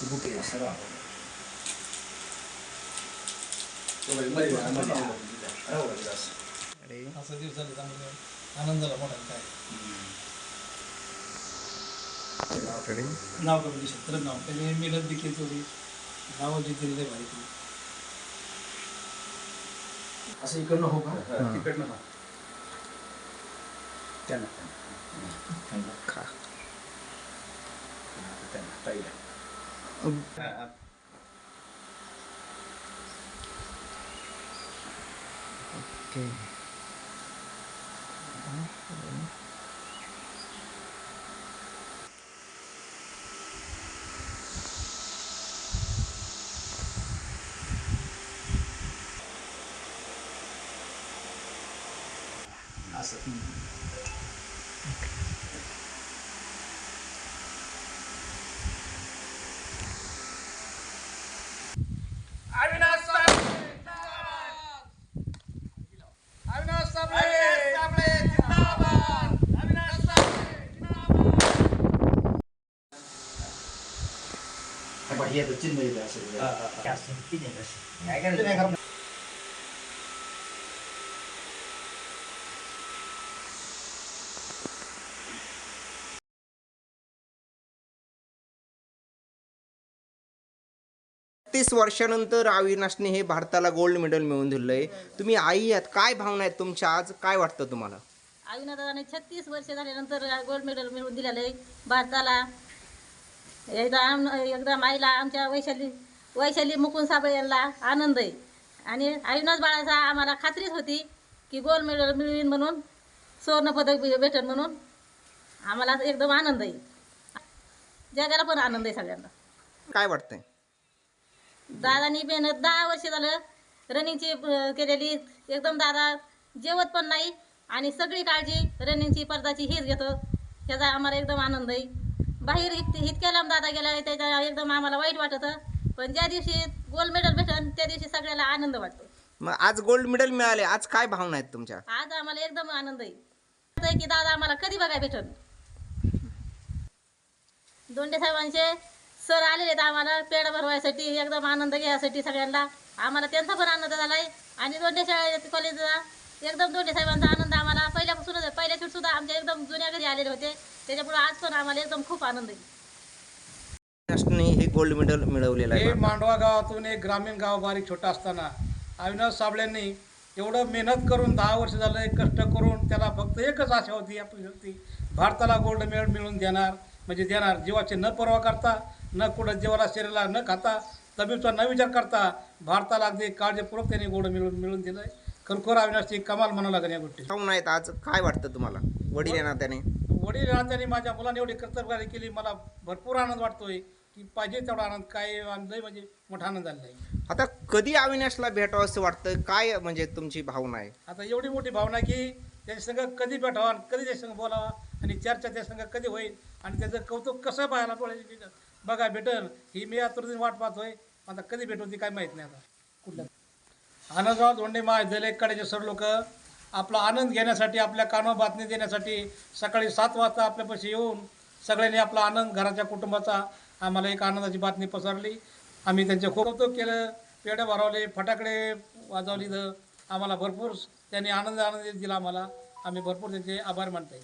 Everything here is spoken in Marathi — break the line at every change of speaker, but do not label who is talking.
बुके सगळं
अरे
असं दिवस झाले चांगले आनंद झाला मोठा काय
अरे
नाव कमी क्षेत्र नाव त्याने मेहनत देखील थोडी नावाची दिली माहिती
असं इकडनं हो का
तिकडनं हा.
त्यांना त्यांना त्यांना Okay. Awesome. Okay. तर चिन्ह. काय. काय करायचं?
तीस वर्षानंतर अविनाशने हे भारताला गोल्ड मेडल मिळवून दिलं आहे तुम्ही आई आहात काय भावना आहेत तुमच्या आज काय वाटतं तुम्हाला
अविनादाने छत्तीस वर्ष झाल्यानंतर गोल्ड मेडल मिळवून दिलेलं आहे भारताला एकदा आम एकदम आईला आमच्या वैशाली वैशाली मुकुंद साबळे यांना आनंद आहे. आणि अविनाश बाळाचा आम्हाला खात्रीच होती की गोल्ड मेडल मिळवीन म्हणून सुवर्णपदक भेटेल म्हणून. आम्हाला एकदम आनंद आहे. जगाला पण आनंद आहे सगळ्यांना.
काय वाटतंय?
दादानी मेहनत दहा वर्ष झालं रनिंगची केलेली. एकदम दादा जेवत पण नाही आणि सगळी काळजी रनिंगची स्पर्धाची हीच घेतो. त्याचा आम्हाला एकदम आनंद आहे. बाहेर इत इतक्या लांब दादा गेला त्याच्या एकदम आम्हाला वाईट वाटत. पण ज्या दिवशी गोल्ड मेडल भेटन त्या दिवशी सगळ्याला आनंद वाटतो.
मग आज गोल्ड मेडल मिळाले आज काय भावना आहेत तुमच्या?
आज आम्हाला एकदम आनंद आहे. वाटतंय की दादा आम्हाला कधी बघायला भेटन? दोंडे साहेबांचे सर आलेले आहेत आम्हाला पेढ भरवायसाठी एकदम आनंद घ्यायसाठी सगळ्यांना. आम्हाला त्यांचा पण आनंद झाला आहे आणि दोंडे शाळेत कॉलेजला एकदम दोंडे साहेबांचा आनंद आम्हाला पहिल्यापासूनच आहे. पहिल्या सुद्धा आमच्या एकदम जुन्या घरी आलेले होते. त्याच्यामुळे आज पण आम्हाला एकदम खूप आनंद आहे.
अविनाशने हे गोल्ड मेडल मिळवलेलं
हे
आहे
मांडवा गावातून एक ग्रामीण गाव बारीक छोटा असताना अविनाश साबळेंनी एवढं मेहनत करून दहा वर्ष झालं कष्ट करून त्याला फक्त एकच आशा होती आपली होती भारताला गोल्ड मेडल मिळवून देणार म्हणजे देणार. जीवाचे न पर्वा करता न कुठं जीवाला शरीराला न खाता तब्येतचा न विचार करता भारताला अगदी काळजीपूर्वक त्यांनी गोल्ड मिळवून मिळवून दिलं आहे खरोखर अविनाशची कमाल म्हणावं लागेल या गोष्टी
भावना आहेत आज. काय वाटतं तुम्हाला? वडील या नात्याने
वडील नात्याने माझ्या मुलाने एवढी कर्तव्यकारी केली मला भरपूर आनंद वाटतोय की पाहिजे तेवढा आनंद काय आनंद म्हणजे मोठा आनंद झालेला आहे.
आता कधी अविनाशला भेटावं असं वाटतं? काय म्हणजे तुमची भावना आहे?
आता एवढी मोठी भावना की त्याच्या संग कधी भेटावा आणि कधी त्याच्या संग बोलावा आणि चर्चा त्या संग कधी होईल आणि त्याचं कौतुक कसं पाहायला डोळ्याची बघा भेटल. ही मी आतुरतेने वाट पाहतोय. आता कधी भेटवती काय माहीत नाही आता. कुठल्या? आनंदराव धोंडे महाविद्यालय कडेचे सर लोक. आपला आनंद घेण्यासाठी आपल्या कानावर बातमी देण्यासाठी सकाळी सात वाजता आपल्यापाशी येऊन सगळ्यांनी आपला आनंद घराच्या कुटुंबाचा आम्हाला एक आनंदाची बातमी पसरली. आम्ही त्यांचे खूप कौतुक केलं. पेढे भरवले फटाकडे वाजवली. तर आम्हाला भरपूर त्यांनी आनंद आनंद दिला आम्हाला. आम्ही भरपूर त्यांचे आभार मानतो